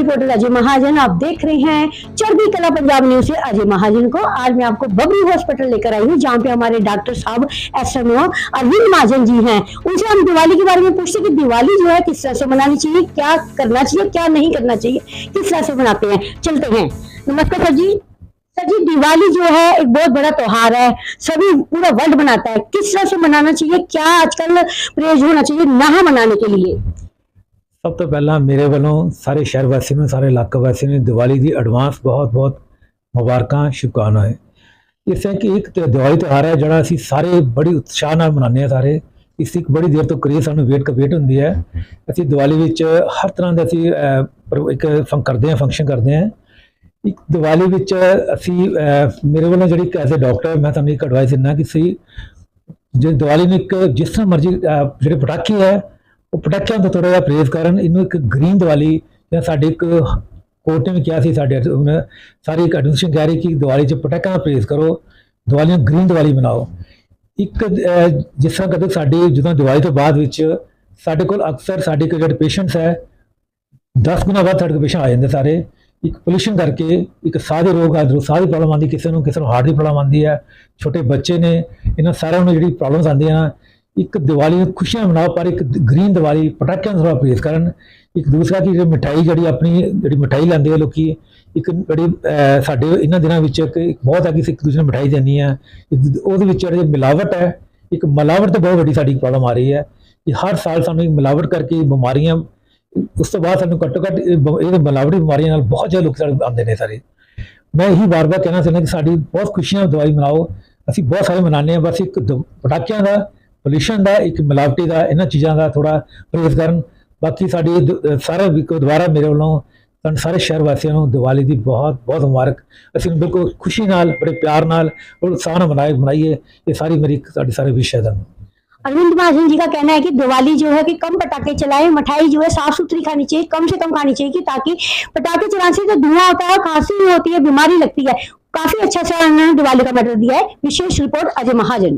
Reporter Ajay Mahajan, आप देख रहे हैं चरबी कला पंजाब न्यूज़ से अजय महाजन को। आज मैं आपको बबरी हॉस्पिटल लेकर आई हूँ, जहाँ पे हमारे डॉक्टर साहब एस एम अरविंद महाजन जी हैं। उनसे हम दिवाली के बारे में पूछते कि दिवाली जो है किस तरह से मनानी चाहिए, क्या करना चाहिए, क्या नहीं करना चाहिए, किस तरह से मनाते हैं। चलते हैं। नमस्कार सर जी। सर जी, दिवाली जो है एक बहुत बड़ा त्योहार है। सभी पूरा वर्ल्ड मनाता है। किस तरह से मनाना चाहिए, क्या आजकल प्रयोग होना चाहिए नहा मनाने के लिए? ਸਭ ਤੋਂ ਪਹਿਲਾਂ ਮੇਰੇ ਵੱਲੋਂ ਸਾਰੇ ਸ਼ਹਿਰ ਵਾਸੀਆਂ ਨੂੰ ਸਾਰੇ ਇਲਾਕਾ ਵਾਸੀਆਂ ਨੂੰ ਦੀਵਾਲੀ ਦੀ ਐਡਵਾਂਸ ਬਹੁਤ-ਬਹੁਤ ਮੁਬਾਰਕਾਂ ਸ਼ੁਭਕਾਮਨਾਵਾਂ ਇਸ ਹੈ ਕਿ ਇੱਕ ਤੇ ਦੀਵਾਲੀ ਤਿਉਹਾਰ ਹੈ ਜਿਹੜਾ ਅਸੀਂ ਸਾਰੇ ਬੜੀ ਉਤਸ਼ਾਹ ਨਾਲ ਮਨਾਉਂਦੇ ਹਾਂ ਸਾਰੇ। ਇਸ ਇੱਕ ਬੜੀ ਦੇਰ ਤੋਂ ਕਰੇਜ਼ ਸਾਨੂੰ ਵੇਟ ਕ ਵੇਟ ਹੁੰਦੀ ਹੈ। ਅਸੀਂ ਦੀਵਾਲੀ ਵਿੱਚ ਹਰ ਤਰ੍ਹਾਂ ਦੇ ਅਸੀਂ ਇੱਕ ਫੰਕ ਕਰਦੇ ਹਾਂ ਫੰਕਸ਼ਨ ਕਰਦੇ ਹਾਂ। ਇੱਕ ਦੀਵਾਲੀ ਵਿੱਚ ਅਸੀਂ ਮੇਰੇ ਵੱਲੋਂ ਜਿਹੜੀ ਐਜ਼ ਅ ਡਾਕਟਰ ਮੈਂ ਤੁਹਾਨੂੰ ਇੱਕ ਐਡਵਾਈਸ ਦਿੰਦਾ ਕਿ ਸਹੀ ਜੇ ਦੀਵਾਲੀ ਨੂੰ ਇੱਕ ਜਿਸ ਤਰ੍ਹਾਂ ਮਰਜ਼ੀ ਅਹ, ਜਿਹੜੇ ਪਟਾਕੇ ਹੈ ਉਹ ਪਟਾਕਿਆਂ ਤੋਂ ਥੋੜਾ ਜਿਹਾ ਪ੍ਰੇਜ਼ ਕਰਨ, ਇਹਨੂੰ ਇੱਕ ਗ੍ਰੀਨ ਦੀਵਾਲੀ ਜਾਂ ਸਾਡੇ ਇੱਕ ਕੋਰਟ ਨੇ ਵੀ ਕਿਹਾ ਸੀ ਸਾਡੇ ਹੁਣ ਸਾਰੀ ਇੱਕ ਐਡਮਿਨਿਸਟ੍ਰੇਸ਼ਨ ਕਹਿ ਰਹੀ ਕਿ ਦੀਵਾਲੀ 'ਚ ਪਟਾਕਿਆਂ ਦਾ ਪ੍ਰੇਜ਼ ਕਰੋ ਦੀਵਾਲੀ ਨੂੰ ਗ੍ਰੀਨ ਦੀਵਾਲੀ ਮਨਾਓ। ਇੱਕ ਜਿਸ ਤਰ੍ਹਾਂ ਕਦੇ ਸਾਡੇ, ਜਦੋਂ ਦੀਵਾਲੀ ਤੋਂ ਬਾਅਦ ਵਿੱਚ ਸਾਡੇ ਕੋਲ ਅਕਸਰ ਸਾਡੇ ਕੋਲ ਜਿਹੜੇ ਪੇਸ਼ੈਂਟਸ ਹੈ 10 ਗੁਣਾ ਵੱਧ ਸਾਡੇ ਕੋਲ ਪੇਸ਼ੈਂਟ ਆ ਜਾਂਦੇ ਸਾਰੇ। ਇੱਕ ਪੋਲੂਸ਼ਨ ਕਰਕੇ ਇੱਕ ਸਾਹ ਦੇ ਰੋਗ ਆ ਸਾਹ ਦੀ ਪ੍ਰੋਬਲਮ ਆਉਂਦੀ, ਕਿਸੇ ਨੂੰ ਕਿਸੇ ਨੂੰ ਹਾਰਟ ਦੀ ਪ੍ਰੋਬਲਮ ਆਉਂਦੀ ਹੈ, ਛੋਟੇ ਬੱਚੇ ਨੇ, ਇਹਨਾਂ ਸਾਰਿਆਂ ਨੂੰ ਜਿਹੜੀ ਪ੍ਰੋਬਲਮਸ ਆਉਂਦੀਆਂ ਇੱਕ ਦੀਵਾਲੀ ਨੂੰ ਖੁਸ਼ੀਆਂ ਮਨਾਓ, ਪਰ ਇੱਕ ਗ੍ਰੀਨ ਦੀਵਾਲੀ ਪਟਾਕਿਆਂ ਦਾ ਥੋੜ੍ਹਾ ਪ੍ਰੇਜ਼ ਕਰਨ। ਇੱਕ ਦੂਸਰਾ ਕਿ ਜਿਹੜੀ ਮਿਠਾਈ ਜਿਹੜੀ ਆਪਣੀ, ਜਿਹੜੀ ਮਿਠਾਈ ਲੈਂਦੇ ਆ ਲੋਕੀ, ਇੱਕ ਬੜੀ ਸਾਡੇ ਇਹਨਾਂ ਦਿਨਾਂ ਵਿੱਚ ਇੱਕ ਬਹੁਤ ਹੈ ਕਿ ਇੱਕ ਦੂਜੇ ਨੂੰ ਮਿਠਾਈ ਦੇਣੀ ਆ। ਇੱਕ ਉਹਦੇ ਵਿੱਚ ਜਿਹੜੀ ਮਿਲਾਵਟ ਹੈ, ਇੱਕ ਮਿਲਾਵਟ ਤੋਂ ਬਹੁਤ ਵੱਡੀ ਸਾਡੀ ਪ੍ਰੋਬਲਮ ਆ ਰਹੀ ਹੈ। ਕਿ ਹਰ ਸਾਲ ਸਾਨੂੰ ਇਹ ਮਿਲਾਵਟ ਕਰਕੇ ਬਿਮਾਰੀਆਂ, ਉਸ ਤੋਂ ਬਾਅਦ ਸਾਨੂੰ ਘੱਟੋ ਘੱਟ ਇਹ ਬ- ਇਹ ਮਿਲਾਵਟੀ ਬਿਮਾਰੀਆਂ ਨਾਲ ਬਹੁਤ ਜ਼ਿਆਦਾ ਲੋਕ ਸਾਡੇ ਆਉਂਦੇ ਨੇ ਸਾਰੇ। ਮੈਂ ਇਹੀ ਵਾਰ-ਵਾਰ ਕਹਿਣਾ ਚਾਹੁੰਦਾ ਕਿ ਸਾਡੀ ਬਹੁਤ ਖੁਸ਼ੀਆਂ ਦਵਾਈ ਮਨਾਓ। ਅਸੀਂ ਬਹੁਤ ਸਾਰੇ ਮਨਾਉਂਦੇ ਹਾਂ, ਬਸ ਇੱਕ ਦ- ਪਟਾਕਿਆਂ ਦਾ ਪੋਲੂਸ਼ਨ ਦਾ ਇੱਕ ਮਿਲਾਵਟੀ ਦਾ ਇਹਨਾਂ ਚੀਜ਼ਾਂ ਦਾ ਥੋੜਾ ਪ੍ਰੇਜ਼ ਕਰਨ ਬਾਕੀ ਸਾਡੀ ਇਹ ਦ- ਸਾਰੇ ਵੀ ਕੋ ਦੁਬਾਰਾ ਮੇਰੇ ਵੱਲੋਂ ਤੁਹਾਨੂੰ ਸਾਰੇ ਸ਼ਹਿਰ ਵਾਸੀਆਂ ਨੂੰ ਦੀਵਾਲੀ ਦੀ ਬਹੁਤ ਬਹੁਤ ਮੁਬਾਰਕ ਅਸੀਂ ਬਿਲਕੁਲ ਖੁਸ਼ੀ ਨਾਲ ਬੜੇ ਪਿਆਰ ਨਾਲ ਔਰ ਉਤਸ਼ਾਹ ਨਾਲ ਮਨਾਏ ਬਣਾਈਏ ਇਹ ਸਾਰੀ ਮੇਰੀ ਤੁਹਾਡੀ ਸਾਰੇ ਵਿਸ਼ ਹੈ ਤੁਹਾਨੂੰ अरविंद महाजन जी का कहना है कि दिवाली जो है कि कम पटाखे चलाएं मिठाई जो है साफ सुथरी खानी चाहिए कम से कम खानी चाहिए कि ताकि पटाखे चलाने से जो धुआं होता है खांसी होती है बीमारी लगती है काफी अच्छा सा उन्होंने दिवाली का मैटर दिया है विशेष रिपोर्ट अजय महाजन